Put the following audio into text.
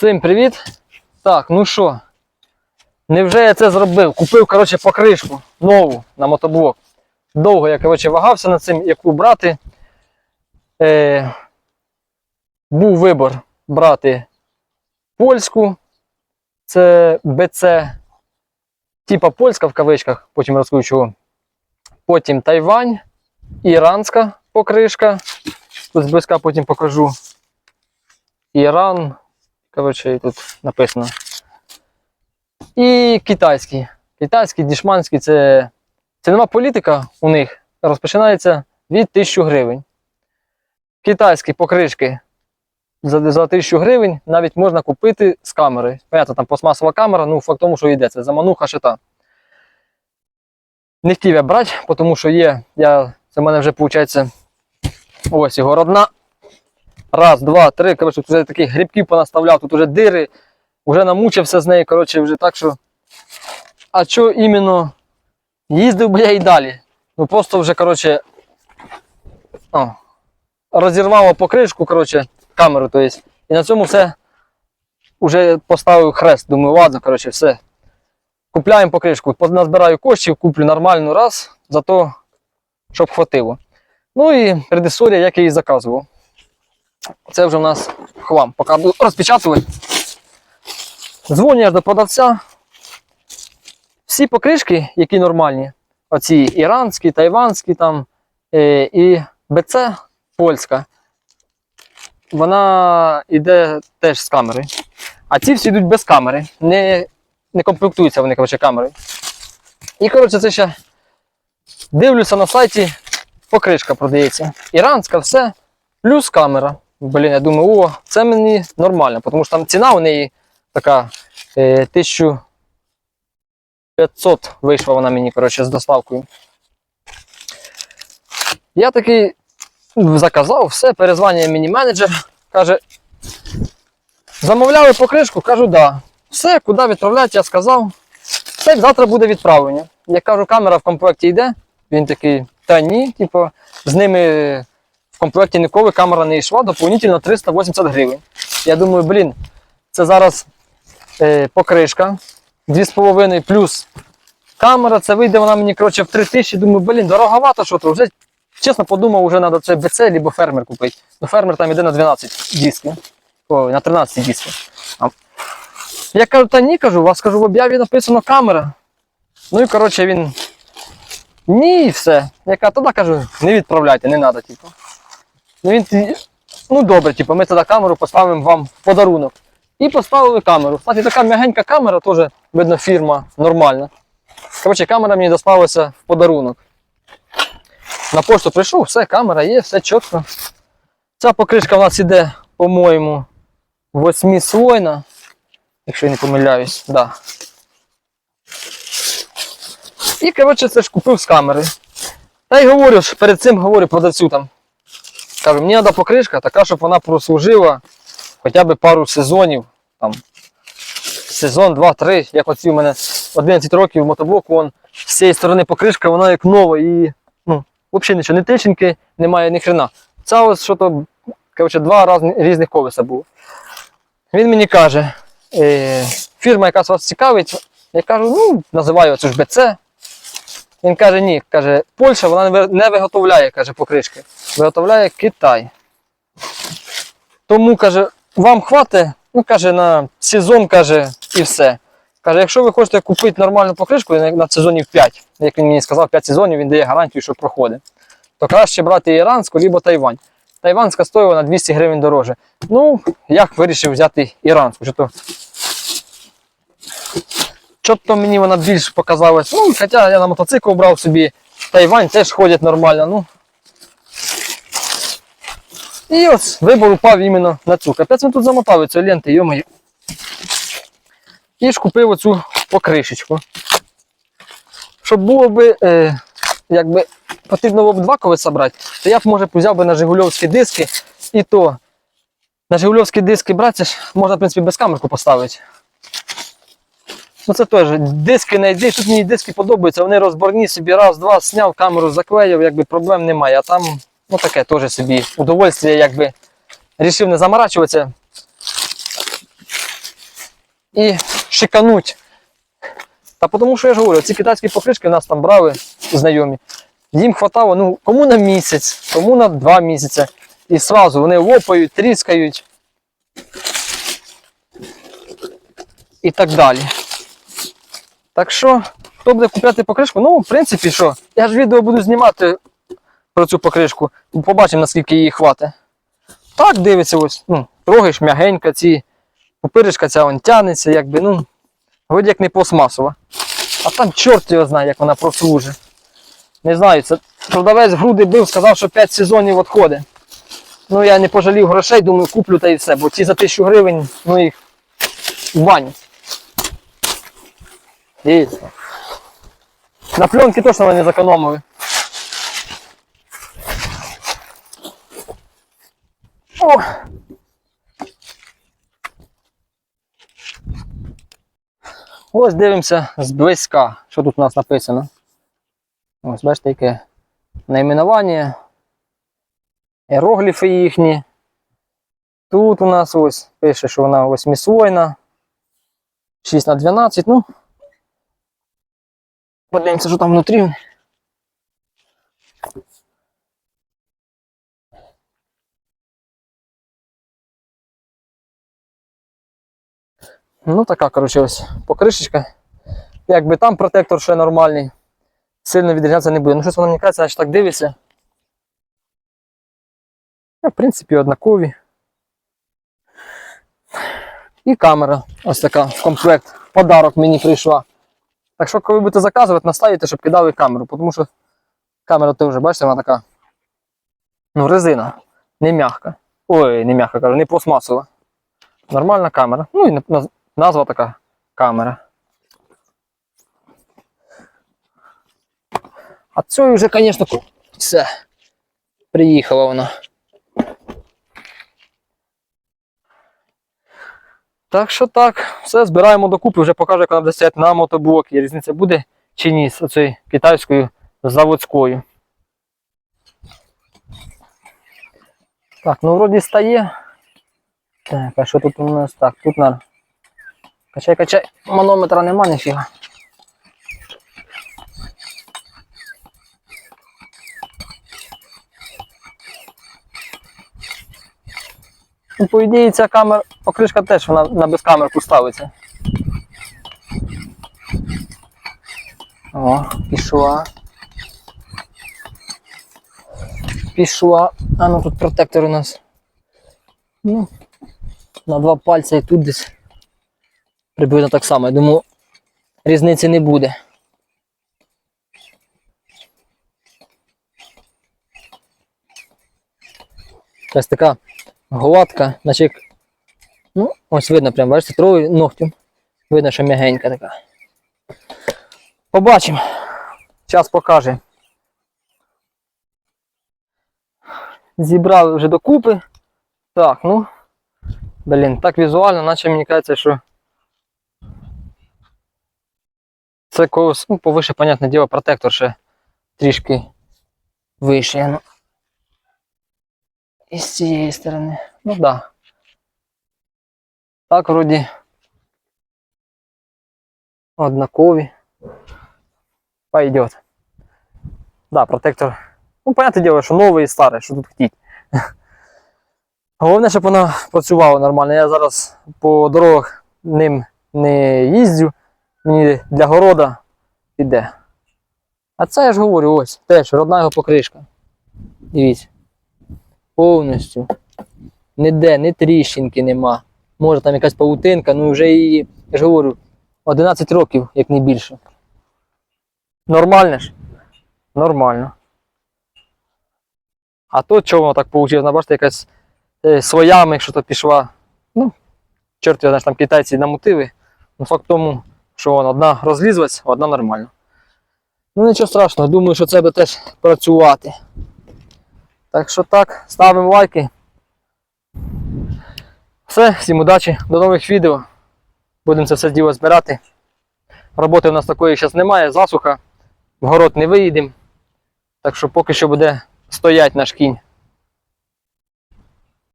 Всім привіт! Так, ну що, невже я це зробив? Купив, коротше, покришку нову на мотоблок. Довго я, коротше, вагався над цим, яку брати. Е, був вибор брати польську, це BC, типа польська в кавичках, потім розкажу чого. Потім Тайвань, іранська покришка. Тут зблизька потім покажу. Іран, Коротше, тут написано. І китайський. Китайський, дішманський це цінова політика у них розпочинається від 1000 гривень. Китайські покришки за, за 1000 гривень навіть можна купити з камери. Понятно, там пластмасова камера, ну факт тому, що йде, це замануха шита. Не хотів я брати, тому що є. Я, це в мене вже виходить ось його родна. Раз, два, три. Коротше, вже таких грибків понаставляв, тут вже дири, вже намучився з нею, коротше, вже так що. А що іменно їздив би я і далі. Ну просто вже, коротше, о, розірвало покришку, коротше, камеру, то есть. І на цьому все вже поставив хрест. Думаю, ладно, коротше, все. Купляємо покришку. Назбираю коштів, куплю нормальну раз, зато щоб хватило. Ну і предісторія, як я її заказував. Це вже в нас хлам. Поки буду розпечатувати. Дзвоню до продавця. Всі покришки, які нормальні, оці іранські, тайванські там, е, і БЦ польська, вона йде теж з камери. А ці всі йдуть без камери. Не, не комплектуються вони, коротше, камерою. І, коротше, це ще дивлюся на сайті, покришка продається. Іранська, все, плюс камера. Блін, я думаю, о, це мені нормально, тому що там ціна у неї така е, 1500 вийшла вона мені, коротше, з доставкою. Я такий заказав, все, перезванює мені менеджер, каже, замовляли покришку, кажу, да. Все, куди відправляти, я сказав. Все, завтра буде відправлення. Я кажу, камера в комплекті йде. Він такий, та ні, типу, з ними комплекті ніколи камера не йшла, доповнительно 380 гривень. Я думаю, блін, це зараз е, покришка 2,5 плюс камера, це вийде вона мені коротше, в 3000. Думаю, блін, дороговато, що то вже. Чесно подумав, вже треба це БЦ або фермер купити. Ну, фермер там йде на 12 дисків. Ой, на 13 дисків. А. Я кажу, та ні, кажу, у вас кажу, в об'яві написано камера. Ну і коротше він. Ні, і все. Я кажу, тоді кажу, не відправляйте, не треба, типу. Ну він. Ну добре, типу, ми тоді камеру поставимо вам в подарунок. І поставили камеру. Кстати, така м'ягенька камера, теж, видно, фірма нормальна. Коротше, камера мені досталася в подарунок. На пошту прийшов, все, камера є, все чітко. Ця покришка в нас іде, по-моєму, восьмислойна, якщо я не помиляюсь, да. І, коротше, це ж купив з камери. Та й говорю перед цим говорю продавцю там. Кажу, мені треба покришка, така, щоб вона прослужила хоча б пару сезонів. Там, сезон, два-три, як оці у мене 11 років мотоблоку, вон, з цієї сторони покришка, вона як нова і ну, взагалі нічого, не тичинки, немає ні хрена. Це ось що то, коротше, два разні, різних колеса було. Він мені каже, е, фірма, яка вас цікавить, я кажу, ну, називаю це ж БЦ. Він каже, ні, каже, Польща вона не виготовляє каже, покришки, виготовляє Китай. Тому каже, вам хватить, ну каже, на сезон каже, і все. Каже, якщо ви хочете купити нормальну покришку на, сезонів 5, як він мені сказав, 5 сезонів він дає гарантію, що проходить, то краще брати іранську або Тайвань. Тайванська стоїла на 200 гривень дороже. Ну, я вирішив взяти іранську. Що то, що то мені вона більш показалась. Ну, хоча я на мотоцикл брав собі, Тайвань теж ходять нормально. Ну. І ось вибор упав іменно на цю. Капець ми тут замотали ці ленти, йомаю. І ж купив оцю покришечку. Щоб було би, е, якби потрібно було б два колеса брати, то я б може взяв би на Жигульовські диски. І то на Жигульовські диски брати, можна, в принципі, без камерку поставити. Ну це теж диски не йди, тут мені диски подобаються, вони розборні собі раз, два, зняв, камеру заклеїв, якби проблем немає. А там, ну таке теж собі удовольствие, якби рішив не заморачуватися. і шикануть. Та тому що я ж говорю, ці китайські покришки нас там брали знайомі. Їм хватало, ну, кому на місяць, кому на два місяці. І сразу вони лопають, тріскають. І так далі. Так що, хто буде купляти покришку? Ну, в принципі, що, я ж відео буду знімати про цю покришку. Побачимо, наскільки її хватить. Так дивиться ось, ну, трогаєш м'ягенька, ці пупиришка ця вон тянеться, якби, ну, вроді як не пластмасова. А там чорт його знає, як вона прослужить. Не знаю, це продавець груди бив, сказав, що 5 сезонів відходить. Ну я не пожалів грошей, думаю, куплю та і все, бо ті за 1000 гривень, ну їх в баню. Дивіться. На пленки точно вони зекономили. О! Ось дивимося зблизька, що тут у нас написано. Ось бачите, яке найменування, іерогліфи їхні. Тут у нас ось пише, що вона восьмислойна. 6 на 12, ну. Подивимося, що там внутрі. Ну, така, коротше, ось покришечка. Якби там протектор ще нормальний. Сильно відрізнятися не буде. Ну, щось воно мені кажеться, значить так дивиться. В принципі, однакові. І камера ось така в комплект. Подарок мені прийшла. Так що, коли будете заказувати, наставите, щоб кидали камеру, тому що камера ти вже бачите, вона така. Ну, резина, не м'яка. Ой, не м'яка, кажу, не пластмасова. Нормальна камера. Ну і назва така камера. А це вже, звісно, все. Приїхала вона. Так що так, все, збираємо докупи, вже покажу, як вона буде стояти на і Різниця буде чи ні з цією китайською заводською. Так, ну вроді стає. Так, а що тут у нас? Так, тут на. Качай, качай. Манометра нема ніфіга. Ну, по ідеї, ця камера, покришка теж вона на безкамерку ставиться. О, пішла. Пішла. А ну тут протектор у нас. Ну, на два пальці і тут десь. Приблизно так само. Я думаю, різниці не буде. Ось така гладка, наче як. Ну, ось видно, прям, бачите, троє ногтем. Видно, що м'ягенька така. Побачимо. Час покаже. Зібрали вже докупи. Так, ну. Блін, так візуально, наче мені кажеться, що. Це когось, ну, повише, понятне діло, протектор ще трішки вище. Ну. І з цієї сторони. Ну так. Да. Так, вроді. Однакові. Пойдет. Да, протектор. Ну, понятне діло, що новий і старий, що тут хотіть. Головне, щоб вона працювала нормально. Я зараз по дорогах ним не їздю. Мені для города піде. А це я ж говорю, ось, теж родна його покришка. Дивіться. Повністю. Ніде, ні тріщинки нема. Може там якась павутинка, ну вже її, я ж говорю, 11 років, як не більше. Нормально ж? Нормально. А то чого воно так вийшло? Бачите, якась е, своями, якщо то пішла. Ну, чорт знаєш, там китайці намутили. Ну, факт тому, що вона одна розлізлась, одна нормально. Ну нічого страшного, думаю, що це буде теж працювати. Так що так, ставимо лайки. Все, всім удачі, до нових відео. Будемо це все діло збирати. Роботи у нас такої зараз немає, засуха. В город не виїдемо. Так що поки що буде стоять наш кінь